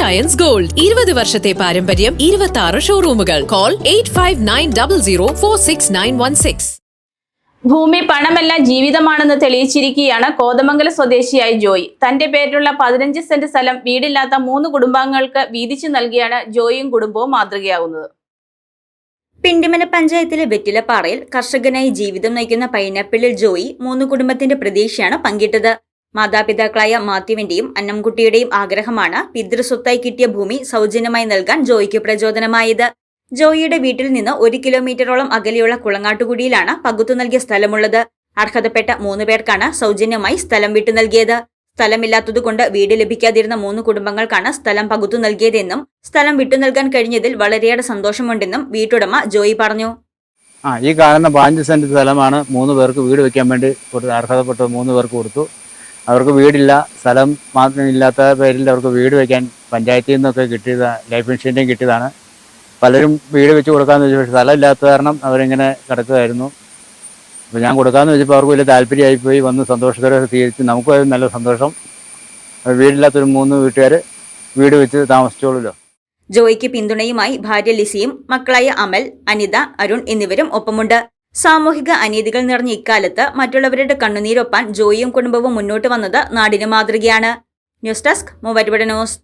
Ions gold ഇരുപത് വർഷത്തെ പാരമ്പര്യം ഇരുപത്തി ആറ് ഷോറൂമുകൾ call eight five nine double zero four six nine one six ഭൂമി പണമല്ല ജീവിതമാണെന്ന് തെളിയിച്ചിരിക്കുകയാണ് കോതമംഗല സ്വദേശിയായ ജോയി. തന്റെ പേരിലുള്ള പതിനഞ്ച് സെന്റ് സ്ഥലം വീടില്ലാത്ത മൂന്ന് കുടുംബാംഗങ്ങൾക്ക് വീതിച്ചു നൽകിയാണ് ജോയിയും കുടുംബവും മാതൃകയാകുന്നത് പിണ്ടിമന പഞ്ചായത്തിലെ വെറ്റിലപ്പാറയിൽ കർഷകനായി ജീവിതം നയിക്കുന്ന പൈനാപ്പിളിൽ ജോയി മൂന്ന് കുടുംബത്തിന്റെ പ്രതീക്ഷയാണ് പങ്കിട്ടത്. മാതാപിതാക്കളായ മാത്യുവിന്റെയും അന്നംകുട്ടിയുടെയും ആഗ്രഹമാണ് പിതൃസ്വത്തായി കിട്ടിയ ഭൂമി സൗജന്യമായി നൽകാൻ ജോയിക്ക് പ്രചോദനമായത്. ജോയിയുടെ വീട്ടിൽ നിന്ന് ഒരു കിലോമീറ്ററോളം അകലെയുള്ള കുളങ്ങാട്ടുകുടിയിലാണ് പകുത്തു നൽകിയ സ്ഥലമുള്ളത്. അർഹതപ്പെട്ട മൂന്ന് പേർക്കാണ് സൗജന്യമായി സ്ഥലം വിട്ടു നൽകിയത്. സ്ഥലമില്ലാത്തതുകൊണ്ട് വീട് ലഭിക്കാതിരുന്ന മൂന്ന് കുടുംബങ്ങൾക്കാണ് സ്ഥലം പകുത്തു നൽകിയതെന്നും സ്ഥലം വിട്ടു നൽകാൻ കഴിഞ്ഞതിൽ വളരെയേറെ സന്തോഷമുണ്ടെന്നും വീട്ടുടമ ജോയി പറഞ്ഞു. ആ ഈ കാണുന്ന പതിനഞ്ച് സെന്റ് സ്ഥലമാണ് മൂന്ന് പേർക്ക് വീട് വെക്കാൻ വേണ്ടി അർഹതപ്പെട്ട മൂന്ന് പേർക്ക് കൊടുത്തു. അവർക്ക് വീടില്ല സ്ഥലം മാത്രം ഇല്ലാത്ത പേരിൽ അവർക്ക് വീട് വയ്ക്കാൻ പഞ്ചായത്തിൽ നിന്നൊക്കെ കിട്ടിയത് ലൈഫ് ഇൻഷുറൻസും കിട്ടിയതാണ്. പലരും വീട് വെച്ച് കൊടുക്കാമെന്ന് വെച്ചു പക്ഷേ സ്ഥലമില്ലാത്ത കാരണം അവരിങ്ങനെ കിടക്കുകയായിരുന്നു അപ്പോൾ ഞാൻ കൊടുക്കാമെന്ന് വെച്ചപ്പോൾ അവർക്ക് വലിയ താല്പര്യമായി പോയി വന്ന് സന്തോഷത്തോടെ സ്വീകരിച്ച് നമുക്കും നല്ല സന്തോഷം. വീടില്ലാത്തൊരു മൂന്ന് വീട്ടുകാർ വീട് വെച്ച് താമസിച്ചോളൂല്ലോ ജോയിക്ക് പിന്തുണയുമായി ഭാര്യ ലിസിയും മക്കളായ അമൽ അനിത അരുൺ എന്നിവരും ഒപ്പമുണ്ട്. സാമൂഹിക അനീതികൾ നിറഞ്ഞ ഇക്കാലത്ത് മറ്റുള്ളവരുടെ കണ്ണുനീരൊപ്പാൻ ജോയിയും കുടുംബവും മുന്നോട്ട് വന്നത് നാടിന് മാതൃകയാണ്. News desk Muvattupuzha news.